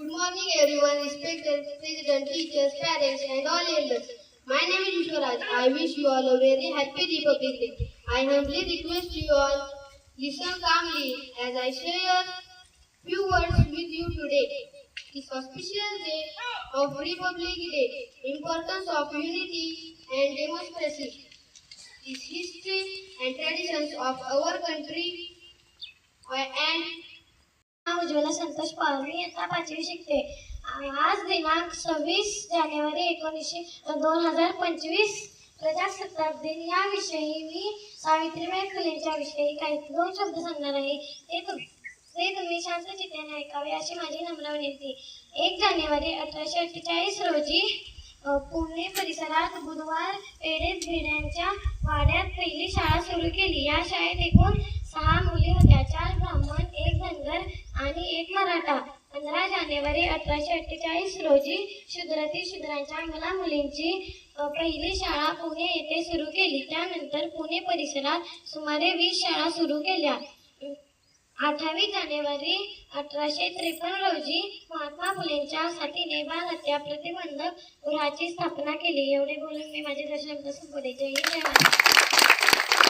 Good morning, everyone, respected president, teachers, parents, and all elders. My name is Vishwaraj. I wish you all a very happy Republic Day. I humbly request you all listen calmly as I share few words with you today. This auspicious day of Republic Day, importance of unity and democracy, is history and traditions of our country, Ujjwala Santosh Pawar मी पाचवी शिकते आज दिनांक सव्वीस जानेवारी एकोणीसशे दोन हजार पंचवीस प्रजासत्ताक दिन. याविषयी मी सावित्रीबाई फुलेंच्या विषयी काही दोन शब्द सांगणार आहे. ते तुम ते तुम्ही शांत चित्ताने ऐकावे अशी माझी नम्र विनंती. एक जानेवारी अठराशे अठ्ठेचाळीस रोजी पुणे परिसरात बुधवार पेडेत भिड्यांच्या वाड्यात पहिली शाळा सुरू केली. या शाळेत एकूण सहा मुली मराठा पंधरा जानेवारी अठराशे अठ्ठेचाळीस रोजी शूद्रातील शूद्रांच्या मुला मुलींची पहिली शाळा पुणे येथे सुरू केली. त्यानंतर पुणे परिसरात सुमारे वीस शाळा सुरू केल्या. अठ्ठावीस जानेवारी अठराशे त्रेपन्न रोजी महात्मा फुलेंच्या साथीने बाल हत्या प्रतिबंधक गृहाची स्थापना केली. एवढे बोलून मी माझे दर्शन संपवते. जय हिंद जय